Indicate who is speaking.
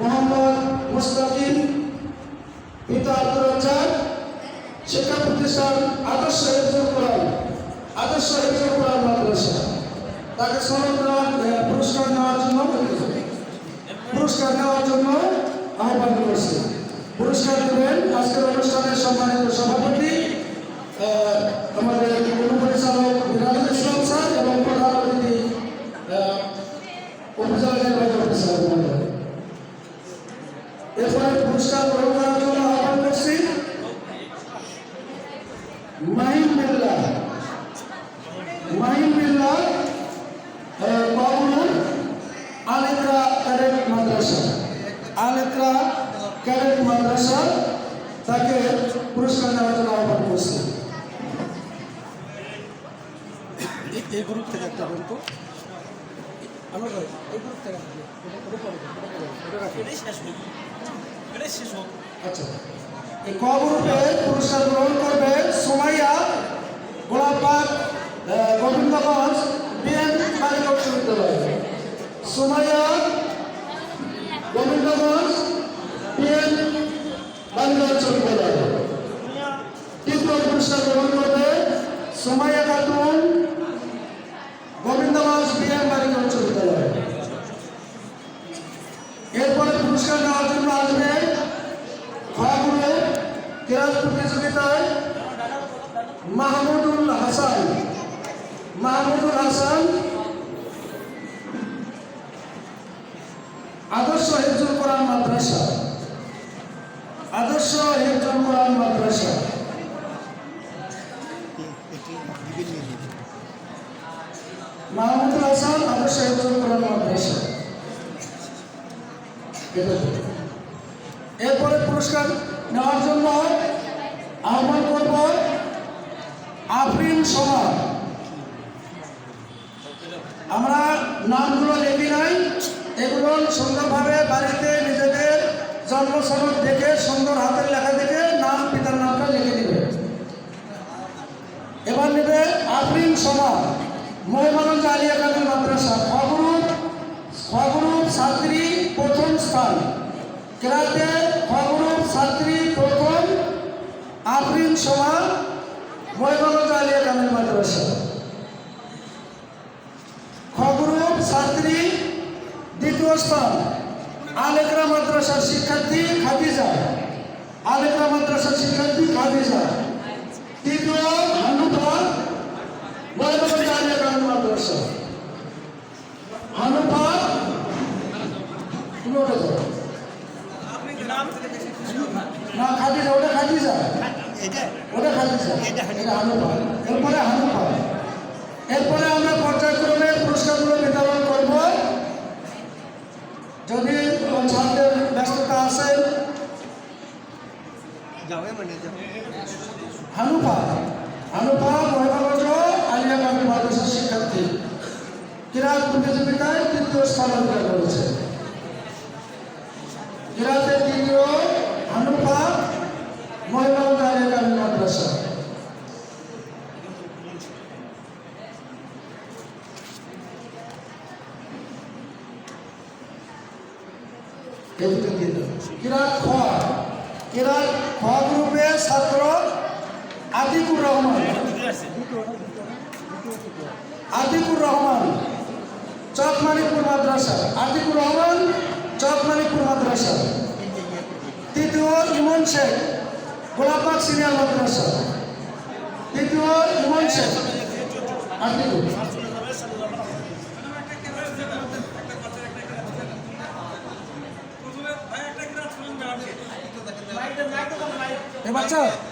Speaker 1: মোহাম্মদ মুস্তাকিম পিতা আব্দুর রাজ্জাক শিক্ষা প্রতিষ্ঠান আদর্শ হেফজুল কোরআন, আদর্শ হেফজুল কোরআন মাদ্রাসা। তাকে সনদ পুরস্কার নেওয়ার জন্য পুরস্কার নেওয়ার জন্য আহ্বান করেছে। পুরস্কার দেবেন আজকের অনুষ্ঠানের সম্মানিত সভাপতি আমাদের উপপরিচালক পুরস্কার গ্রহণ করার জন্য আহ্বান করছি। মাহিম বিল্লা। মাহিম বিল্লা বাবুল আলেকরা ক্যাডেট মাদ্রাসা। আলেকরা ক্যাডেট মাদ্রাসা তাকে পুরস্কার দেওয়ার জন্য আহ্বান করছি।
Speaker 2: এই- এই গ্রুপ থেকে একটা বলতো আমার ঘরে এই গ্রুপ থেকে। একটা দিও। ওটা- ওটা পরে দাও, ওটা পরে দাও, ওটা রাখো।
Speaker 1: আচ্ছা। এই ক পুরস্কার গ্রহণ করবে সোমাইয়া গোলাপবাগ গোবিন্দগঞ্জ বিএন বালিকা উচ্চ বিদ্যালয় সোমাইয়া গোবিন্দগঞ্জ বিএন বালিকা উচ্চ বিদ্যালয় তৃতীয় পুরস্কার গ্রহণ করবে সোমাইয়া খাতুন গোবিন্দগঞ্জ বিএন বালিকা উচ্চ বিদ্যালয় এরপরে পুরস্কার নেওয়ার জন্য আসবে খয়াপুরে ক্রীড়া প্রতিযোগিতায় মাহমুদুল হাসান মাহমুদুল হাসান, আদর্শ হেফজুল কোরআন মাদ্রাসা, আদর্শ হেফজুল কোরআন মাদ্রাসা। মাহমুদুল হাসান, আদর্শ হেফজুল কোরআন মাদ্রাসা এরপরে পুরস্কার নেওয়ার জন্য আহ্বান করব আফরিন সভা। আমরা নামগুলো লিখি নাই, এগুলো সুন্দরভাবে বাড়িতে নিজেদের জন্ম সনদ দেখে সুন্দর হাতের লেখা দেখে নাম, পিতার নামটা লিখে দিবে এবার নেবে আফরিন সভা, মহিমানন্দ আলিয়া কামিল মাদ্রাসা। খবরুপ খবরুপ ছাত্রী প্রথম স্থান। কেরাতে খবরুপ ছাত্রী প্রথম আফরিন সভা আলিয়া কামিল মাদ্রাসা। খবরুপ ছাত্রী, দ্বিতীয় স্থান, আলেকরা মাদ্রাসার শিক্ষার্থী খাদিজা। আলেকরা মাদ্রাসার শিক্ষার্থী খাদিজা। তৃতীয়, হানুফা মহিমানন্দ আলিয়া কামিল মাদ্রাসা। হানুফা, তুমি ওটা করো। না ওটা খাদিজা।
Speaker 2: এটা
Speaker 1: ওটা
Speaker 2: এটা হানুফা
Speaker 1: এরপরে হানুফা এরপরে আমরা পর্যায়ক্রমে পুরস্কারগুলো বিতরণ করব। যদি ছাত্রের ব্যস্ততা আছে
Speaker 2: মানে
Speaker 1: হানুফা হানুফা মহিমাগঞ্জ আলিয়া মাদ্রাসার শিক্ষার্থী। কিরাত প্রতিযোগিতায় তৃতীয় স্থান অধিকার করেছে কিরাতে তৃতীয় হানুফা মহিমাগঞ্জ আলিয়া কামি মাদ্রাসা এই দুটো দিয়ে দেবো। কিরাত খ। কিরাত খ গ্রুপের ছাত্র আতিকুর রহমান। আতিকুর রহমান, চকমানিকপুর মাদ্রাসা। আতিকুর রহমান, চকমানিকপুর মাদ্রাসা। তৃতীয় ইমন শেখ, গোলাপবাগ সিনিয়র মাদ্রাসা। তৃতীয় ইমন শেখ, আতিকুর। Coba.